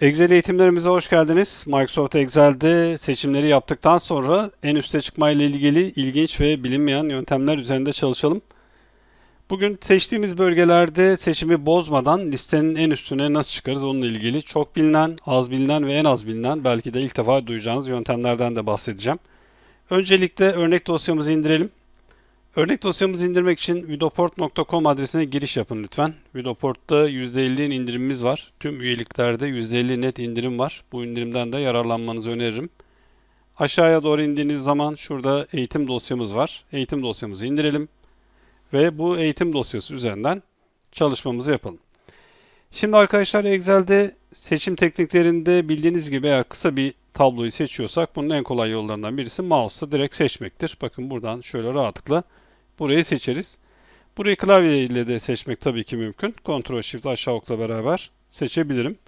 Excel eğitimlerimize hoş geldiniz. Microsoft Excel'de seçimleri yaptıktan sonra en üste çıkmayla ilgili ilginç ve bilinmeyen yöntemler üzerinde çalışalım. Bugün seçtiğimiz bölgelerde seçimi bozmadan listenin en üstüne nasıl çıkarız onunla ilgili çok bilinen, az bilinen ve en az bilinen belki de ilk defa duyacağınız yöntemlerden de bahsedeceğim. Öncelikle örnek dosyamızı indirelim. Örnek dosyamızı indirmek için vidoport.com adresine giriş yapın lütfen. Vidoport'ta %50'in indirimimiz var. Tüm üyeliklerde %50 net indirim var. Bu indirimden de yararlanmanızı öneririm. Aşağıya doğru indiğiniz zaman şurada eğitim dosyamız var. Eğitim dosyamızı indirelim. Ve bu eğitim dosyası üzerinden çalışmamızı yapalım. Şimdi arkadaşlar Excel'de seçim tekniklerinde bildiğiniz gibi eğer kısa bir tabloyu seçiyorsak bunun en kolay yollarından birisi mouse'la direkt seçmektir. Bakın buradan şöyle rahatlıkla burayı seçeriz. Burayı klavye ile de seçmek tabii ki mümkün. Ctrl Shift aşağı okla beraber seçebilirim.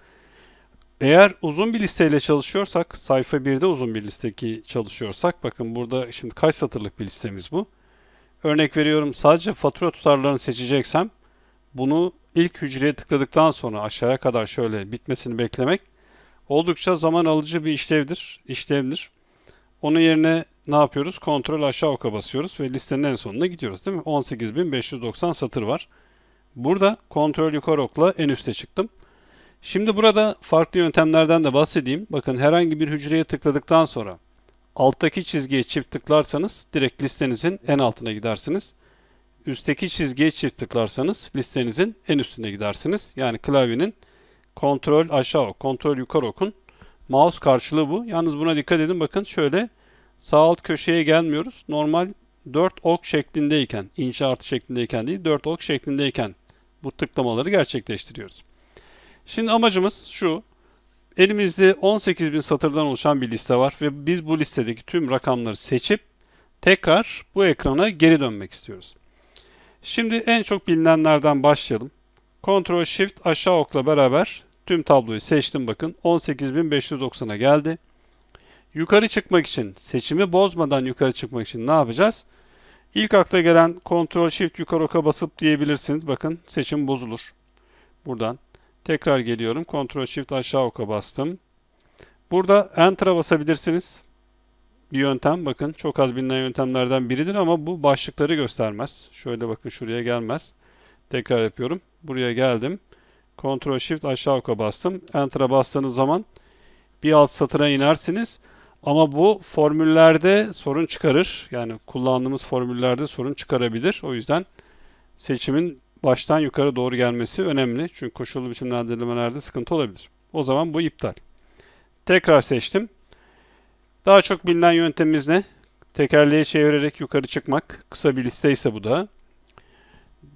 Eğer uzun bir listeyle çalışıyorsak, sayfa 1'de uzun bir listeki çalışıyorsak, bakın burada şimdi kaç satırlık bir listemiz bu. Örnek veriyorum sadece fatura tutarlarını seçeceksem, bunu ilk hücreye tıkladıktan sonra aşağıya kadar şöyle bitmesini beklemek oldukça zaman alıcı bir işlevdir, işlevdir. Onun yerine ne yapıyoruz? Kontrol aşağı oka basıyoruz ve listenin en sonuna gidiyoruz değil mi? 18.590 satır var. Burada kontrol yukarı okla en üste çıktım. Şimdi burada farklı yöntemlerden de bahsedeyim. Bakın herhangi bir hücreye tıkladıktan sonra alttaki çizgiye çift tıklarsanız direkt listenizin en altına gidersiniz. Üstteki çizgiye çift tıklarsanız listenizin en üstüne gidersiniz. Yani klavyenin kontrol aşağı ok, kontrol yukarı okun. Mouse karşılığı bu. Yalnız buna dikkat edin. Bakın şöyle sağ alt köşeye gelmiyoruz. Normal 4 ok şeklindeyken, inç artı şeklindeyken değil, 4 ok şeklindeyken bu tıklamaları gerçekleştiriyoruz. Şimdi amacımız şu. Elimizde 18.000 satırdan oluşan bir liste var ve biz bu listedeki tüm rakamları seçip tekrar bu ekrana geri dönmek istiyoruz. Şimdi en çok bilinenlerden başlayalım. Ctrl Shift aşağı okla beraber tüm tabloyu seçtim bakın. 18.590'a geldi. Yukarı çıkmak için, seçimi bozmadan yukarı çıkmak için ne yapacağız? İlk akla gelen Ctrl Shift yukarı oka basıp diyebilirsiniz. Bakın seçim bozulur. Buradan tekrar geliyorum. Ctrl Shift aşağı oka bastım. Burada Enter'a basabilirsiniz. Bir yöntem bakın çok az bilinen yöntemlerden biridir ama bu başlıkları göstermez. Şöyle bakın şuraya gelmez. Tekrar yapıyorum. Buraya geldim. Ctrl Shift aşağı oka bastım. Enter'a bastığınız zaman bir alt satıra inersiniz. Ama bu formüllerde sorun çıkarır. Yani kullandığımız formüllerde sorun çıkarabilir. O yüzden seçimin baştan yukarı doğru gelmesi önemli. Çünkü koşullu biçimlendirimelerde sıkıntı olabilir. O zaman bu iptal. Tekrar seçtim. Daha çok bilinen yöntemimiz ne? Tekerleği çevirerek yukarı çıkmak. Kısa bir liste ise bu da.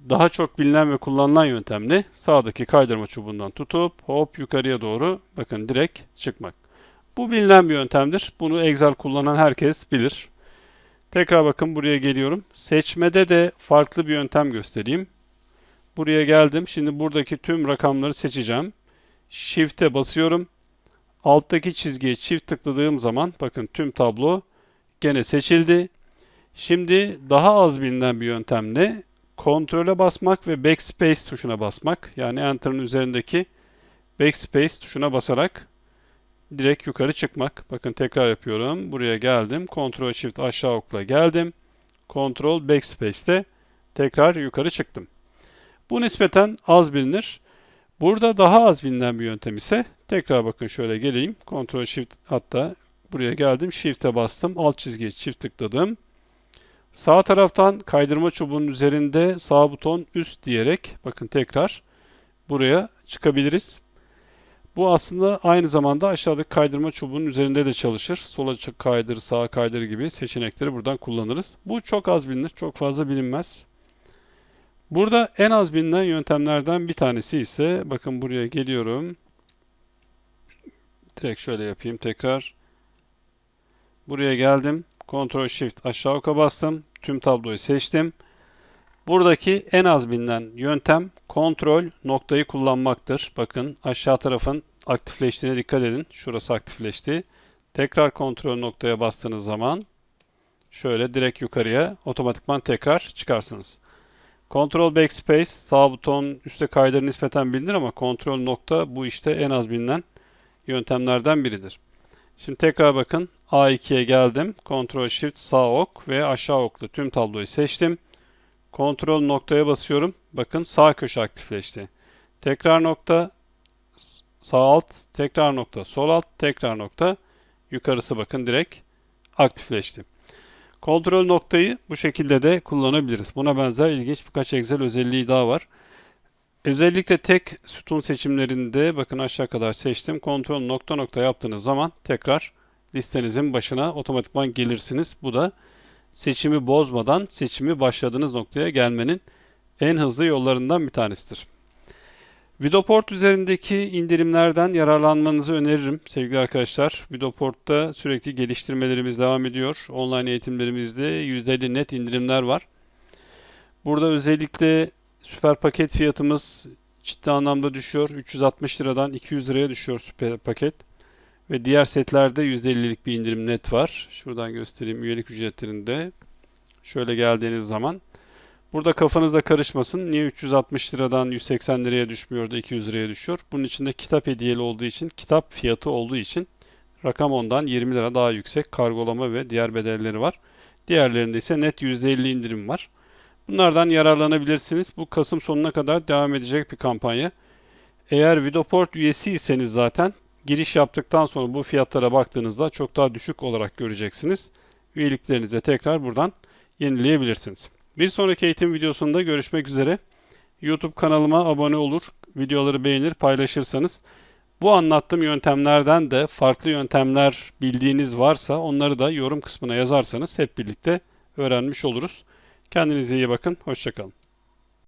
Daha çok bilinen ve kullanılan yöntem ne? Sağdaki kaydırma çubuğundan tutup hop yukarıya doğru bakın direkt çıkmak. Bu bilinen bir yöntemdir. Bunu Excel kullanan herkes bilir. Tekrar bakın buraya geliyorum. Seçmede de farklı bir yöntem göstereyim. Buraya geldim. Şimdi buradaki tüm rakamları seçeceğim. Shift'e basıyorum. Alttaki çizgiye çift tıkladığım zaman bakın tüm tablo gene seçildi. Şimdi daha az bilinen bir yöntemle kontrole basmak ve backspace tuşuna basmak. Yani Enter'ın üzerindeki backspace tuşuna basarak direkt yukarı çıkmak. Bakın tekrar yapıyorum. Buraya geldim. Ctrl Shift aşağı okla geldim. Ctrl Backspace'te tekrar yukarı çıktım. Bu nispeten az bilinir. Burada daha az bilinen bir yöntem ise tekrar bakın şöyle geleyim. Ctrl Shift hatta buraya geldim. Shift'e bastım. Alt çizgiye çift tıkladım. Sağ taraftan kaydırma çubuğunun üzerinde sağ buton üst diyerek bakın tekrar buraya çıkabiliriz. Bu aslında aynı zamanda aşağıdaki kaydırma çubuğunun üzerinde de çalışır. Sola kaydır, sağa kaydır gibi seçenekleri buradan kullanırız. Bu çok az bilinir, çok fazla bilinmez. Burada en az bilinen yöntemlerden bir tanesi ise bakın buraya geliyorum. Direkt şöyle yapayım tekrar. Buraya geldim. Ctrl Shift aşağı oka bastım. Tüm tabloyu seçtim. Buradaki en az bilinen yöntem kontrol noktayı kullanmaktır. Bakın aşağı tarafın aktifleştiğine dikkat edin. Şurası aktifleşti. Tekrar kontrol noktaya bastığınız zaman şöyle direkt yukarıya otomatikman tekrar çıkarsınız. Kontrol Backspace sağ buton üstte kaydır nispeten bilinir ama kontrol nokta bu işte en az bilinen yöntemlerden biridir. Şimdi tekrar bakın A2'ye geldim. Ctrl Shift sağ ok ve aşağı okla tüm tabloyu seçtim. Ctrl noktaya basıyorum. Bakın sağ köşe aktifleşti. Tekrar nokta sağ alt, tekrar nokta sol alt, tekrar nokta yukarısı bakın direkt aktifleşti. Kontrol noktayı bu şekilde de kullanabiliriz. Buna benzer ilginç birkaç Excel özelliği daha var. Özellikle tek sütun seçimlerinde bakın aşağı kadar seçtim. Kontrol nokta nokta yaptığınız zaman tekrar listenizin başına otomatikman gelirsiniz. Bu da seçimi bozmadan seçimi başladığınız noktaya gelmenin en hızlı yollarından bir tanesidir. Vidoport üzerindeki indirimlerden yararlanmanızı öneririm sevgili arkadaşlar. Vidoport'ta sürekli geliştirmelerimiz devam ediyor. Online eğitimlerimizde %50 net indirimler var. Burada özellikle süper paket fiyatımız ciddi anlamda düşüyor. 360 liradan 200 liraya düşüyor süper paket. Ve diğer setlerde %50'lik bir indirim net var. Şuradan göstereyim üyelik ücretlerinde. Şöyle geldiğiniz zaman Burada kafanıza karışmasın. Niye 360 liradan 180 liraya düşmüyor da 200 liraya düşüyor? Bunun içinde kitap hediyeli olduğu için, kitap fiyatı olduğu için rakam ondan 20 lira daha yüksek kargolama ve diğer bedelleri var. Diğerlerinde ise net %50 indirim var. Bunlardan yararlanabilirsiniz. Bu Kasım sonuna kadar devam edecek bir kampanya. Eğer Vidoport üyesiyseniz zaten giriş yaptıktan sonra bu fiyatlara baktığınızda çok daha düşük olarak göreceksiniz. Üyeliklerinize tekrar buradan yenileyebilirsiniz. Bir sonraki eğitim videosunda görüşmek üzere. YouTube kanalıma abone olur, videoları beğenir, paylaşırsanız bu anlattığım yöntemlerden de farklı yöntemler bildiğiniz varsa onları da yorum kısmına yazarsanız hep birlikte öğrenmiş oluruz. Kendinize iyi bakın, hoşçakalın.